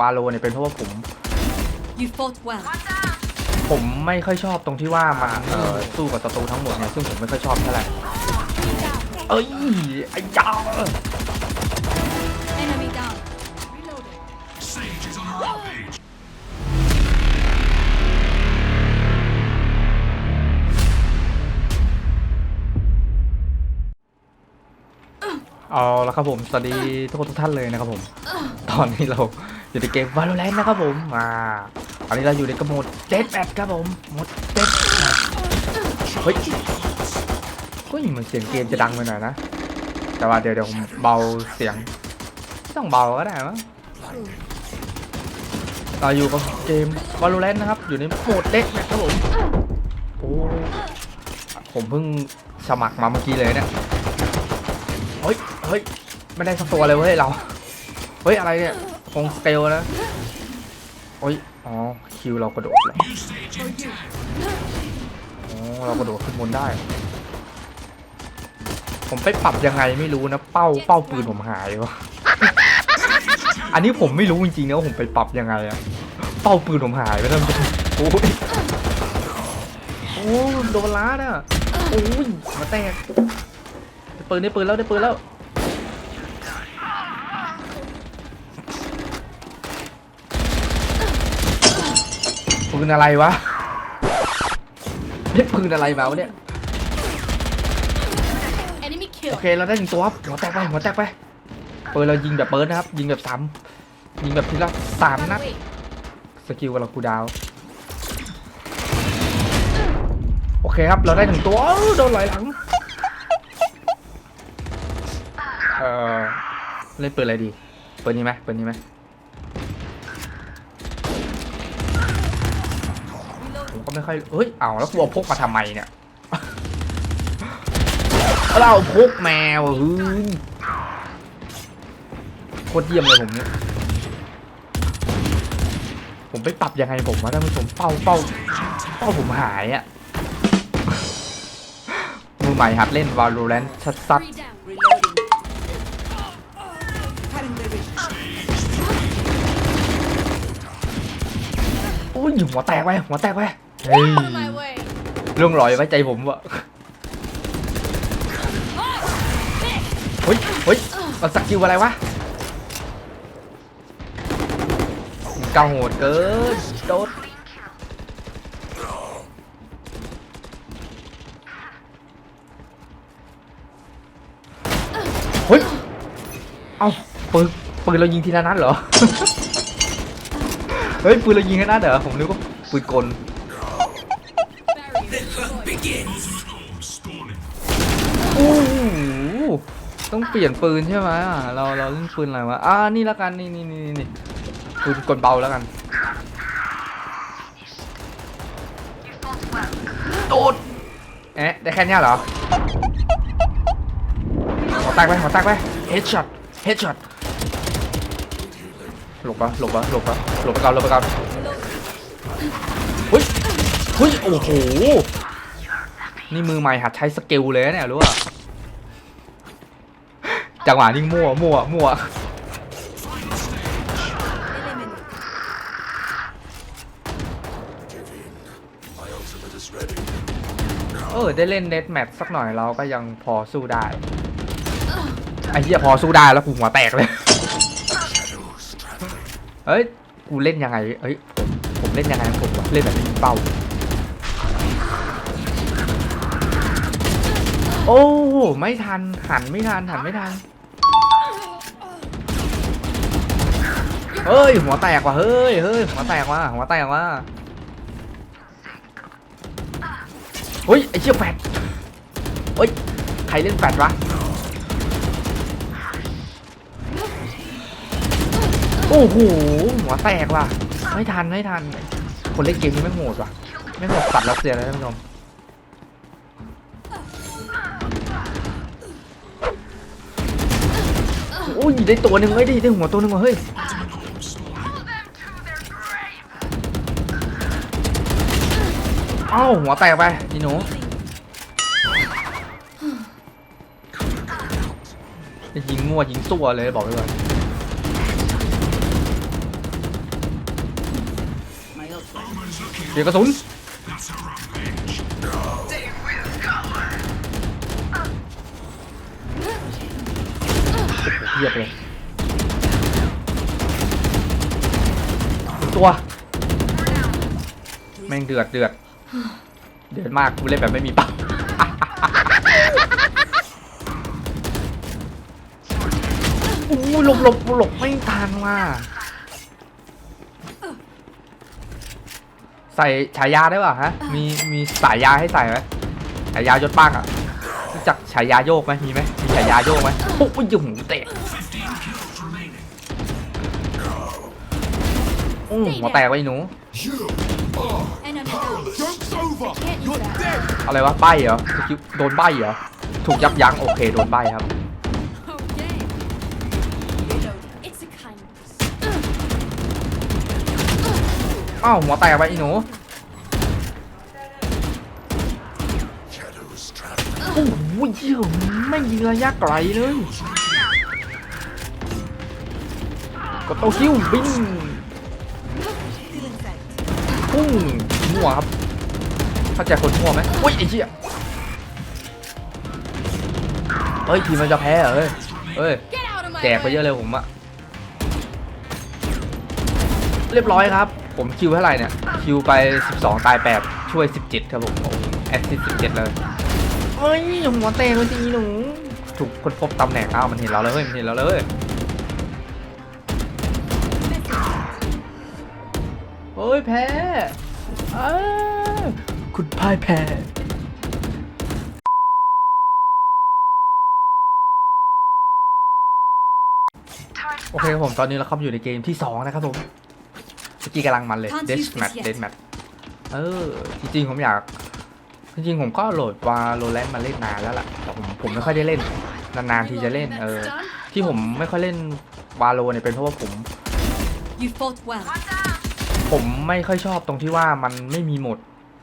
วาโลเนี่ยเป็นเพราะว่าผม You fought well. ผมไม่ค่อยชอบตรงที่ว่ามันเอ่อสู้กับศัตรูทั้งหมดเนี่ยซึ่งผมไม่ค่อยชอบเท่าไหร่ เอ้ยไอ้จ้า Enemy down. เอาละครับผมสวัสดีทุกคนทุกท่านเลยนะครับผม ตอนนี้เรา อยู่ในเกม Valorant นะครับผมมาตอนนี้เราอยู่ในกระโหมดเจ็ดแปดครับผมหมดเจ็ดเฮ้ยเฮ้ยเหมันเสียงเกมจะดังไปหน่อยนะ แต่ว่าเดี๋ยวเดี๋ยวผมเบาเสียง ต้องเบาก็ได้มั้งเราอยู่กับเกม Valorant นะครับ อยู่ในโหมดเด็กนะครับผมโอ้ผมเพิ่งสมัครมาเมื่อกี้เลยเนี่ยเฮ้ยเฮ้ยไม่ได้สักตัวเลยเว้ยเรา เฮ้ยอะไรเนี่ย คงสเกลนะโอ้ยอ๋อคิวเรากระโดดเลยอ๋อเรากระโดดขึ้นบนได้ ผมไปปรับยังไงไม่รู้นะ เป้าเป้าปืนผมหายวะอันนี้ผมไม่รู้จริงๆนะว่าผมไปปรับยังไงอะเป้าปืนผมหายไปแล้วมันโอ้ยโอ้ยโดนล้าน่ะโอ้ยมาแตกได้ปืนได้ปืนแล้วได้ปืนแล้ว ปืนอะไรวะได้ปืนอะไรมาวะเนี่ย Enemy โอ kill. เคเราได้หนึ่งตัวครับหัวแตกไปหัวแตกไปปืนเรายิงแบบเบิร์ดนะครับ ยิงแบบสามยิงแบบทีละสามนัด Wait. สกิลกับเราคูลดาวน์โอเคครับ เราได้หนึ่งตัวอ้าวโดนไหลหลัง เออเล่นปืนอะไรดีปืนนี้ไหมปืนนี้ไหม ก็ไม่ค่อยเฮ้ยเอาแล้วกูเอาพกมาทำไมเนี่ยเราเอาพกแมวเฮ้ยโคตรเยี่ยมเลยผมเนี่ยผมไปปรับยังไงผมว่าท่านผู้ชมเป้าเป้าเป้าผมหายอะ่ะมือใหม่หัดเล่น Valorant ชัดซัด Three down. Reloading. Cutting the reach. โอ้ยหัวแตกไปหัวแตกไป เฮ้ย On my way. เรื่องลอยไว้ใจผมวะเฮ้ยเฮ้ยเอาสกิลอะไรวะเกาโหดเกินโดดเฮ้ย เอาปืนปืนเรายิงทีละนัดเหรอ เฮ้ยปืนเรายิงแค่นัดเหรอ ผมนึกว่าปืนกล Barrier. โอ้โหต้องเปลี่ยนปืนใช่ไหมอะเราเราเล่นปืนอะไรวะอ่านี่ละกันนี่นี่นี่นี่ปืนกลเบาแล้วกันโดดเอ๊ะได้แค่เนี้ยเหรอหัวแตกไปหัวแตกไปเฮดช็อตเฮดช็อตหลบปะหลบปะหลบปะหลบไปก่อนหลบไปก่อนเฮ้ยเฮ้ยโอ้โห นี่มือใหม่หัดใช้สกิลเลยเนี่ยรู้ป่ะจังหวะนี้มั่วมั่วมั่วเออได้เล่นเน็ตแมทสักหน่อยเราก็ยังพอสู้ได้ไอ้เหี้ยพอสู้ได้แล้วกูหัวแตกเลยเฮ้ยกูเล่นยังไงเฮ้ยผมผมเล่นยังไงผมวะเล่นแบบยิงเป้า โอ้ไม่ทันหันไม่ทันหันไม่ทันเฮ้ย หัวแตกว่ะเฮ้ยเฮ้ยหัวแตกว่ะหัวแตกว่ะเฮ้ยไอ้เชี่ยแฟดเฮ้ยใครเล่นแฟดวะโอ้โหหัวแตกว่ะไม่ทันไม่ทันคนเล่นเกมนี้ไม่งโหดว่ะไม่งโหดสัตว์รัสเซียเลยท่านผู้ชม โอ้ยได้ตัวหนึ่งเฮ้ยได้ได้หัวตัวหนึ่งว่ะเฮ้ยเอ้าหัวแตกไปอีหนูยิงมั่วยิงตัวเลยบอกไว้เดี๋ยวกระสุน เทียบเลยตัว แม่งเดือดเดือด เดือดมากกูเล่นแบบไม่มีเป้าโอ้ยหลบหลบหลบไม่ทันว่ะใส่ฉายาได้ป่ะฮะ มีมีสายยาให้ใส่ไหมฉายายศบ้างอะรู้จักฉายาโยกไหมมีไหมมีฉายาโยกไหมโอ้ยหูเตะ อู้หัวแตกไว้หนู Enemy down. Joke's over! Can't use You're that. dead! อะไรวะใบเหรอสกิลโดนใบเหรอ ถูกยับยั้งโอเคโดนใบครับ Okay. Reloading. It's a kindness. อ้าวหัวแตกไปอีหนู Shadows traveling. โอ้โหเยี่ยมไม่งยิงระยะไกลเลย กดโตคิวบิง Feeling sight. พุ่งมั่วครับ เข้าใจคนมั่วไหมอุ้ยไอ้เหี้ยเฮ้ยทีมมันจะแพ้เหรอเฮ้ยเฮ้ยแจกไปเยอะเลยผมอะเรียบร้อยครับ ผมคิวเท่าไหร่เนี่ย คิวไป 12 ตาย 8 ช่วย 17 ครับผมโอ้แอสซิส17 เลยเฮ้ยหัวเตะเลยทีหนู ถูกคนพบตำแหน่งอ้าวมันเห็นเราแล้วเฮ้ยมันเห็นเราแล้วเฮ้ย เฮ้ยแพ้อ้าวคุณพ่ายแพ้โอเคครับผม ตอนนี้เราเข้ามาอยู่ในเกมที่ 2 นะครับผมเมื่อกี้กำลังมันเลย Can't Death use this Match yet. Death Match เออ จริงๆ ผมอยาก จริงๆ ผมก็โหลดวาโลแรนต์มาเล่นนานแล้วล่ะ แต่ผมผมไม่ค่อยได้เล่น นานๆ ทีจะเล่น เออ That's done. ที่ผมไม่ค่อยเล่นวาโลเนี่ยเป็นเพราะว่าผม You fought well. ผมไม่ค่อยชอบตรงที่ว่ามันไม่มีโหมด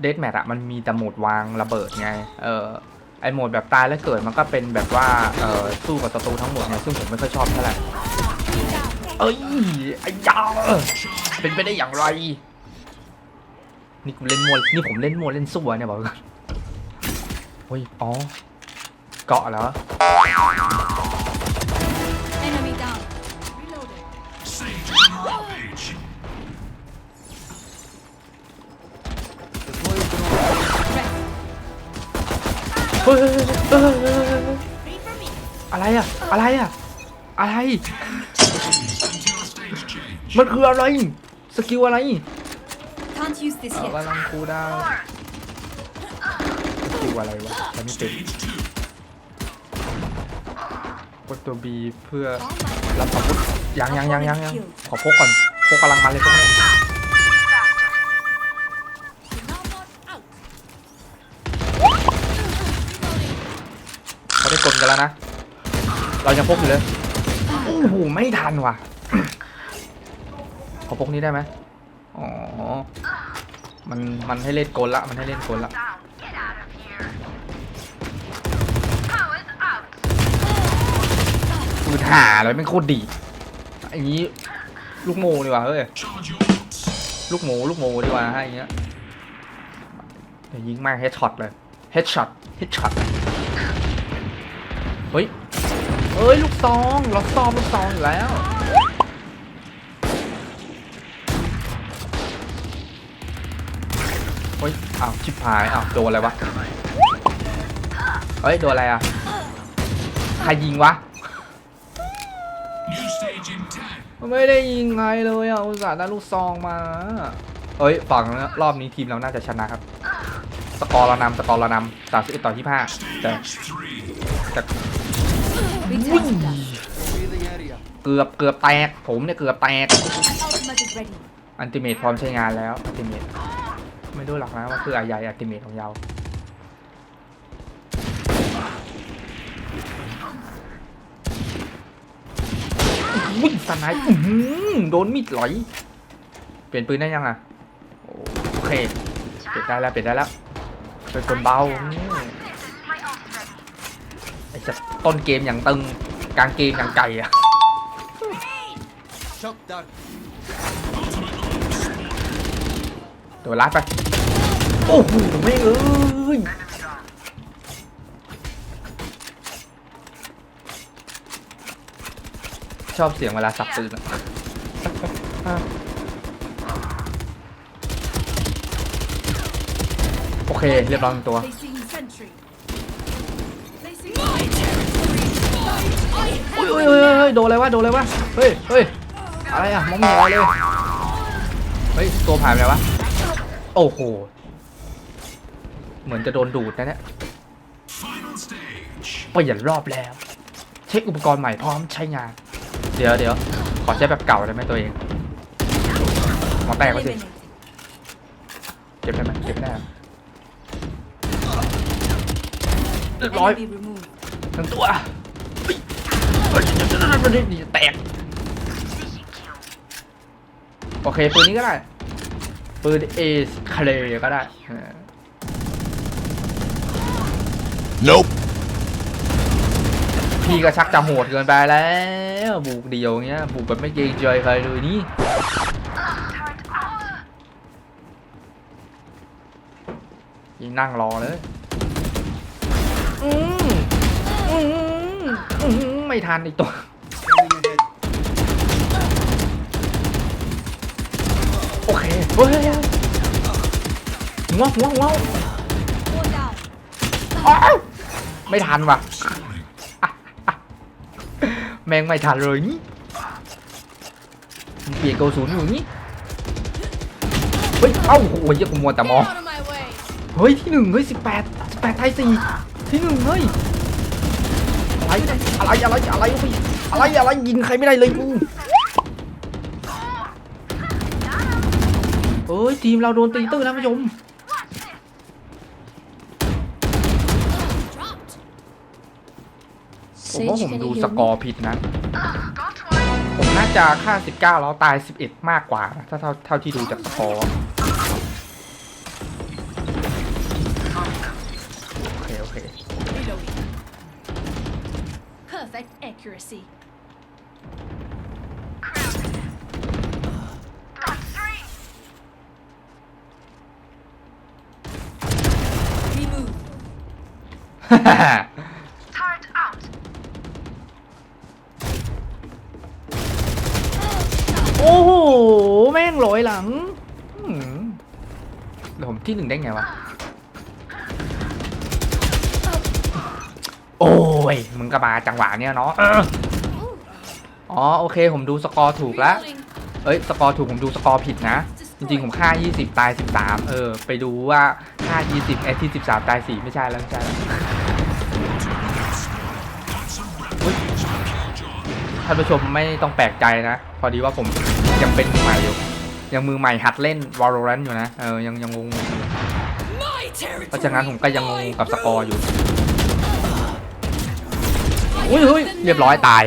เดสแมทอะมันมีแต่โหมดวางระเบิดไง เออไอโหมดแบบตายแล้วเกิดมันก็เป็นแบบว่า เออสู้กับศัตรูทั้งหมดไงซึ่งผมไม่ค่อยชอบเท่าไหร่ เอ้ย ไอ้ยาเป็นไปได้อย่างไร นี่ผมเล่นมัวนี่ผมเล่นมัวเล่นสู้เนี่ยบอกก่อนโอ้ย อ๋อ เกาะเหรอ อะไรอะอะไรอะอะไร มันคืออะไร สกิลอะไร Can't use this เอา yet. กำลังคูดาวสกิลอะไรวะตอนนี้เป็นกดตัว B เพื่อ รับอาวุธยังยังยังยังยังขอพกก่อนพกกำลังมาเลยพวกนี้ เรายังพกอยู่เลยโอ้โหไม่ทันว่ะขอพกนี้ได้ไหมอ๋อ มัน มันให้เล่นกลละ มันให้เล่นกลละ ปืนหาเลยไม่งโคตรดีไอ้นี้ ลูกโมดีกว่าเฮ้ย ลูกหมูลูกหมูดีกว่าฮะอย่างเงี้ยเดี๋ยวยิงแม่งเฮดช็อตเลย เฮดช็อต เฮดช็อต เอ้ยลูกซองเราซอมลูกซองอยู่แล้ว เฮ้ยอ้าวชิบหายอ้าวโดนอะไรวะ เฮ้ยโดนอะไรอะ ใครยิงวะ ไม่ได้ยิงไงเลยอะอุตส่าห์ได้ลูกซองมาเฮ้ยฝั่งรอบนี้ทีมเราน่าจะชนะครับ สกอร์เรานำสกอร์เรานำสามสิบเอ็ดต่อยี่ห้าแต่แต่ เกือบเกือบแตก ผมเนี่ยเกือบแตก อันติเมทพร้อมใช้งานแล้วอันติเมทไม่รู้หรอกนะว่าคืออะไรอันติเมทของเราวิ่งสไนป์โดนมีดหลเปลี่ยนปืนได้ยังอะ โอเค เปลี่ยนได้แล้ว เปลี่ยนได้แล้ว เป็นคนเบา ต้นเกมอย่างตึงกลางเกมอย่างไก่อะ Shock dart. โดนลัดไป โอ้โหไม่งเอ้ยชอบเสียงเวลาสับปืนอะโอเค เรียบร้อยหนึ่งตัว Placing sentry. อุ้ยอุ้ยอุ้ยอุ้ยโดนอะไรวะโดนอะไรวะเฮ้ยเฮ้ยอะไรอะมองไม่เห็นอะไรเลยเฮ้ยตัวผ่านไปไหนวะโอ้โหเหมือนจะโดนดูดนะเนี่ยเปลี่ยนรอบแล้ว เช็คอุปกรณ์ใหม่พร้อมใช้งาน เดี๋ยวเดี๋ยวขอใช้แบบเก่าได้ไหมตัวเองหมอแตกก็สิ Eliminated. เก็บได้ไหมเก็บไม่ได้เหรอเรียบร้อย Enemy removed. ทั้งตัวเฮ้ยเฮ้ยนี่ แตกโอเคปืนนี้ก็ได้ปืนเอสคาเลก็ได้ Nope. พี่ก็ชักจะโหดเกินไปแล้วบุกเดียวเงี้ยบุกแบบไม่เกรงใจใครเลยนี่ยิงนั่งรอเลยอืม มอืมไม่ทันอีกตัว โอเคเฮ้ยหัวหัวหัว Four down. อ้าวไม่ทันว่ะ แม่งไม่ทันเลยนี่มันเปลี่ยนเกาศูนย์อยู่นี่เฮ้ย เอ้าโอ้ยเหี้ยกูมัวแต่มอง Out of my way. เฮ้ย ที่หนึ่งเฮ้ยสิบแปดสิบแปดไทยสี่ที่หนึ่งเฮ้ย อะไรอะไรอะไรอะไรอะไรอะไรยิงใครไม่ได้เลยกูเฮ้ยทีมเราโดนตีตื้นแล้วผู้ชมผมว่าผมดูสกอร์ผิดนะ ผมน่าจะค่า 19 แล้วตาย 11 มากกว่า ถ้าเท่าเท่าที่ดูจากสกอร์ accuracy. Remove. โอ้โห แม่งลอยหลังอืมเดี๋ยวผมที่หนึ่งได้ไงวะ โอ้ย มึงก็มาจังหวะเนี้ยเนาะเอออ๋อโอเค ผมดูสกอร์ถูกแล้ว Reloading. เอ้ยสกอร์ถูกผมดูสกอร์ผิดนะ จริงๆ ผมค่า 20 ตาย 13 เออ ไปดูว่าค่า 20 เอที่ 13 ตาย 4 ไม่ใช่แล้วไม่ใช่แล้วอุ๊ยท่านผู้ชมไม่ต้องแปลกใจนะ พอดีว่าผมยังเป็นมือใหม่อยู่ ยังมือใหม่หัดเล่น Valorant อยู่นะ เออ ยังยังงงๆอยู่ My territory. เพราะฉะนั้นผมก็ยังงงกับสกอร์อยู่ อุ้ยเฮ้ยเรียบร้อยตาย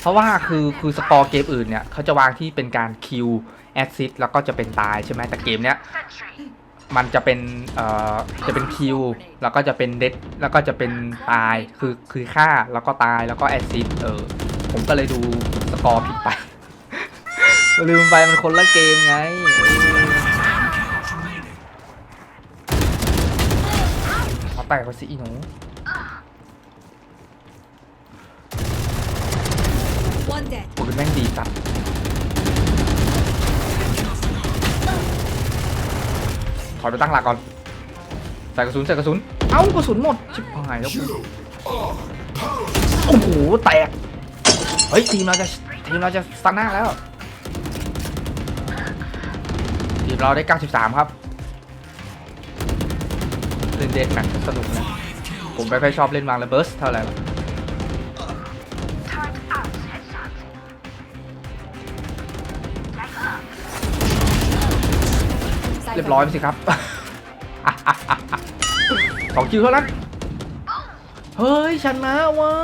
เพราะว่าคือคือสกอร์เกมอื่นเนี่ยเขาจะวางที่เป็นการคิวแอดซิสแล้วก็จะเป็นตายใช่ไหมแต่เกมเนี้ยมันจะเป็นเอ่อจะเป็นคิวแล้วก็จะเป็นเดดแล้วก็จะเป็นตายคือคือฆ่าแล้วก็ตายแล้วก็แอดซิสเออผมก็เลยดูสกอร์ผิดไปลืมไปมันคนละเกมไง เขาแตกไปสิอีหนู One dead. ปืนแม่งดีสัตว์ถอยไปตั้งหลักก่อน ใส่กระสุนใส่กระสุน เอ้ากระสุนหมด ชิบหายแล้วกูโอ้โห แตก เฮ้ย ทีมเราจะ ทีมเราจะชนะแล้ว ทีมเราได้ 93 ครับ เล่นเดทแมทสนุกนะ ผมไม่ค่อยชอบเล่นวางระเบิร์สเท่าไหร่หรอกเรียบร้อยไปสิครับสองคิวเท่านั้น เฮ้ยชนะว่ะ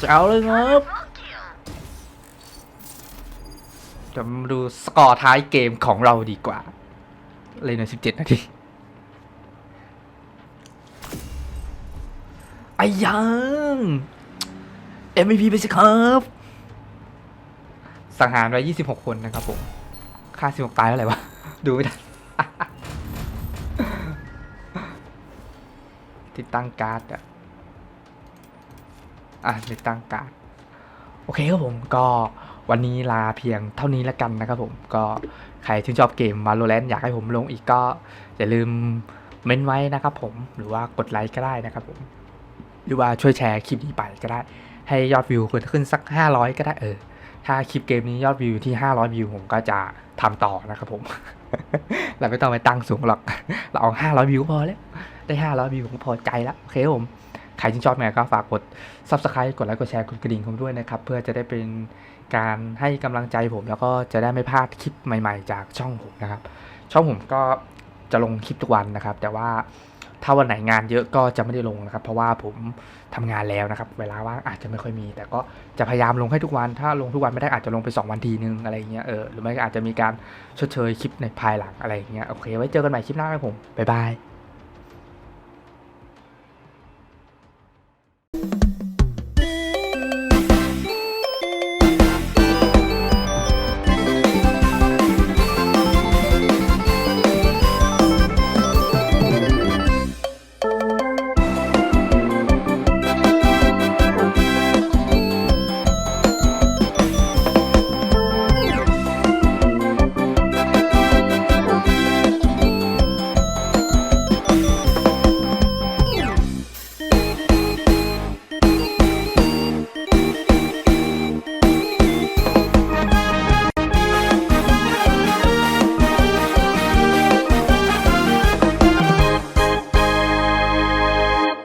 จะเอาเลยครับจะมาดูสกอร์ท้ายเกมของเราดีกว่า เลยใน17นาทีไอ้ยัง MVP ไปสิครับสังหารไว้26คนนะครับผม ค่าสิบหกตายเท่าไหร่วะ ดูไม่ได้ติดตั้งการ์ดอะอะติดตั้งการ์ด โอเคครับผมก็วันนี้ลาเพียงเท่านี้แล้วกันนะครับผมก็ ใครที่นชอบเกม Valorant อยากให้ผมลงอีกก็ อย่าลืมเม้นไว้นะครับผมหรือว่ากดไลค์ก็ได้นะครับผม หรือว่าช่วยแชร์คลิปนี้ไปก็ได้ ให้ยอดวิวขึ้นสัก 500 ก็ได้เออ ถ้าคลิปเกมนี้ยอดวิวที่ 500 วิวผมก็จะทำต่อนะครับผม เราไม่ต้องไปตั้งสูงหรอก เราเอา 500 วิวพอแล้ว ได้ 500 วิวผมพอใจแล้วโอเคผมใครที่ชอบแมก็ฝากกด Subscribe กดไลค์กดแชร์กดกระดิ่งผมด้วยนะครับ เพื่อจะได้เป็น การให้กำลังใจผม แล้วก็จะได้ไม่พลาดคลิปใหม่ ๆ จากช่องผมนะครับ ช่องผมก็จะลงคลิปทุกวันนะครับ แต่ว่าถ้าวันไหนงานเยอะก็จะไม่ได้ลงนะครับ เพราะว่าผมทำงานแล้วนะครับ เวลาว่างอาจจะไม่ค่อยมี แต่ก็จะพยายามลงให้ทุกวัน ถ้าลงทุกวันไม่ได้อาจจะลงไป 2 วันทีนึงอะไรเงี้ยเออหรือไม่ก็อาจจะมีการชดเชยคลิปในภายหลังอะไรเงี้ยโอเค ไว้เจอกันใหม่คลิปหน้าครับผมบ๊ายบาย